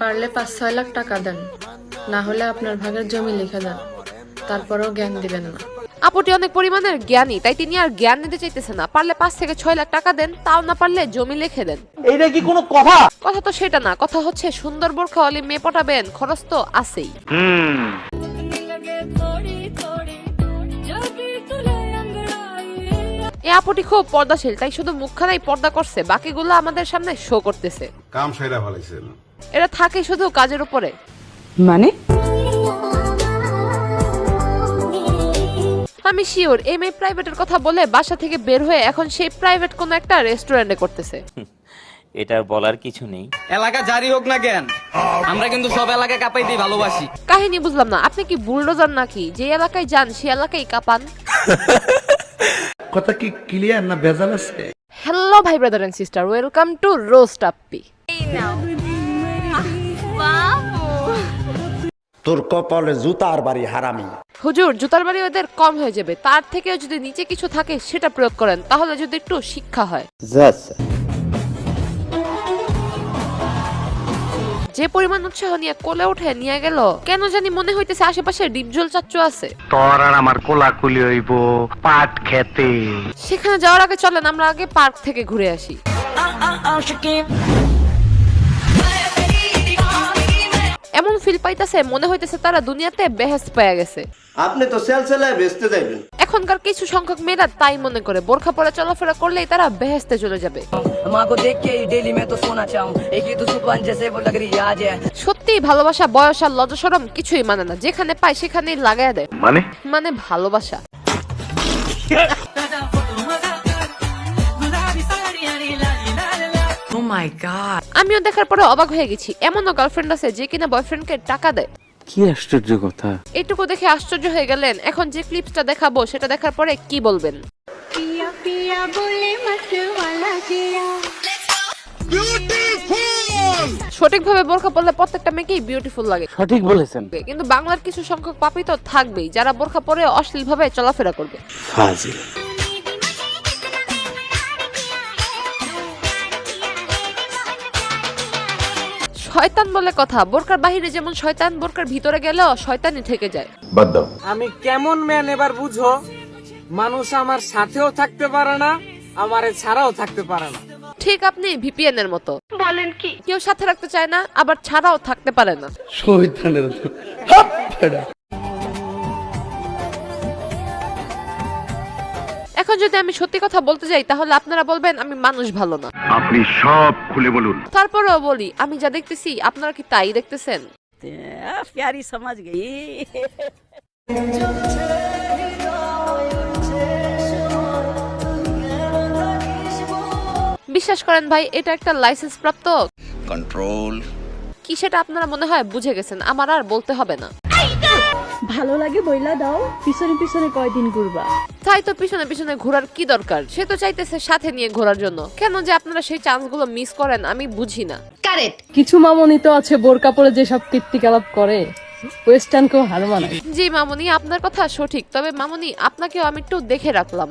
পারলে পাঁচ ছয় লাখ টাকা দেন। না হলে আপনার ভাগের জমি লিখে দেন। তারপরেও জ্ঞান দিবেন না। আপুটি অনেক পরিমাণের জ্ঞানী তাই তিনি আর জ্ঞান নিতে চাইতেছে না। পারলে পাঁচ থেকে ছয় লাখ টাকা দেন তাও না পারলে জমি লিখে দেন। এইটা কি কোনো কথা? কথা তো সেটা না কথা হচ্ছে সুন্দর বোরখা অলি মেয়ে পটাবেন খরচ তো আছেই। এ আপুটি খুব পর্দাশীল তাই শুধু মুখখানাই পর্দা করছে বাকিগুলো আমাদের সামনে শো করতেছে। কাম সাইরা ফেলাইছেন। এরা থাকে শুধু কাজের উপরে। মানে? আমি শিওর এই মেয়ে প্রাইভেটের কথা বলে বাসা থেকে বের হয়ে এখন সেই প্রাইভেট কোনো একটা রেস্টুরেন্টে করতেছে। এটা বলার কিছু নেই। এলাকা জারি হোক না কেন আমরা কিন্তু সব এলাকা কাপাই দিই ভালোবাসি। কাহিনী বুঝলাম না আপনি কি বুলডোজার নাকি? যে এলাকায় যান সে এলাকায় কাঁপান। কথা কি ক্লিয়ার না ভেজাল আছে? হ্যালো ভাই brother and sister welcome to roast আপি তোর কপালে জুতার বাড়ি হারামি। হুজুর জুতার বাড়ি ওদের কম হয়ে যাবে। তার থেকেও যদি নিচে কিছু থাকে সেটা প্রয়োগ করেন তাহলে যদি একটু শিক্ষা হয়। যে পরিমাণ উৎসাহ নিয়ে কোলে উঠে নিয়ে গেল কেন জানি মনে হইতেছে আশেপাশে ডিপজল চাচ্চু আছে। তোর আর আমার কোলাকুলি হইব পাট খেতে। সেখানে যাওয়ার আগে চলেন আমরা আগে পার্ক থেকে ঘুরে আসি। এমন ফিল পাইতাছে মনে হইতেছে তারা দুনিয়াতে বেহেস্ত পাইয়া গেছে। আপনি তো সেল সেলায় বেচতে যাইবেন। এখনকার কিছু সংখ্যক মেয়েরা তাই মনে করে। বোরখা পরে চলাফেরা করলেই তারা বেহেস্তে চলে যাবে। সত্যি ভালোবাসা বয়স আর লজসরম কিছুই মানে না। যেখানে পায় সেখানেই লাগাই দেয়। মানে? মানে ভালোবাসা। oh আমিও দেখার পরে অবাক হয়ে গেছি। এমনও গার্লফ্রেন্ড আছে যে কিনা বয়ফ্রেন্ডকে টাকা দেয়। কি আশ্চর্য কথা? এইটুকু দেখে আশ্চর্য হয়ে গেলেন। এখন যে ক্লিপসটা দেখাবো সেটা দেখার পরে কি বলবেন? সঠিকভাবে বোরখা পরলে প্রত্যেকটা মেয়েকেই বিউটিফুল লাগে। সঠিক বলেছেন। কিন্তু বাংলার কিছু সংখ্যক পাপি তো থাকবেই যারা বোরখা পরে অশ্লীল ভাবে চলাফেরা করবে। ফাজিল। শয়তান বলে কথা। বোরকার বাহিরে যেমন শয়তান বোরকার ভিতরে গেলেও শয়তানই থেকে যায়। বাদ দাও। আমি কেমন ম্যান এবার বুঝো? মানুষ আমার সাথেও থাকতে পারে না আমার ছাড়াও থাকতে পারে না। ঠিক আপনি ভিপিএন এর মতো। বলেন কি? কেউ সাথে রাখতে চায় না আবার ছাড়াও থাকতে পারে না। শহীদানের এখন যদি আমি সত্যি কথা বলতে যাই তাহলে আপনারা বলবেন আমি মানুষ ভালো না। আপনি সব খুলে বলুন। তারপরেও বলি আমি যা দেখতেছি আপনারা কি তাই দেখতেছেন? প্যারি সমাজ গেই। বিশ্বাস করেন ভাই এটা একটা লাইসেন্স প্রাপ্ত কন্ট্রোল। কি সেটা আপনারা মনে হয় বুঝে গেছেন? আমার আর বলতে হবে না। ভালো লাগে বইলা দাও পিছনে পিছনে কয়দিন ঘুরবা। তাই তো পিছনে পিছনে ঘোরার কি দরকার? সে তো চাইতেছে সাথে নিয়ে ঘোরার জন্য। কেন যে আপনারা সেই চান্সগুলো মিস করেন আমি বুঝি না। কারেক্ট কিছু মামনি তো আছে বোরকা পরে যেসব কীর্তিকলাপ করে ওয়েস্টার্নকেও হার মানায় জি মামুনি আপনার কথা সঠিক। তবে মামুনি আপনাকেও আমি একটু দেখে রাখলাম।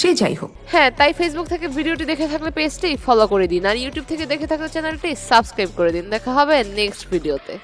সে যাই হোক। হ্যাঁ তাই ফেসবুক থেকে ভিডিওটি দেখে থাকলে পেজটি ফলো করে দিন। আর ইউটিউব থেকে দেখে থাকলে চ্যানেলটি সাবস্ক্রাইব করে দিন। দেখা হবে নেক্সট ভিডিওতে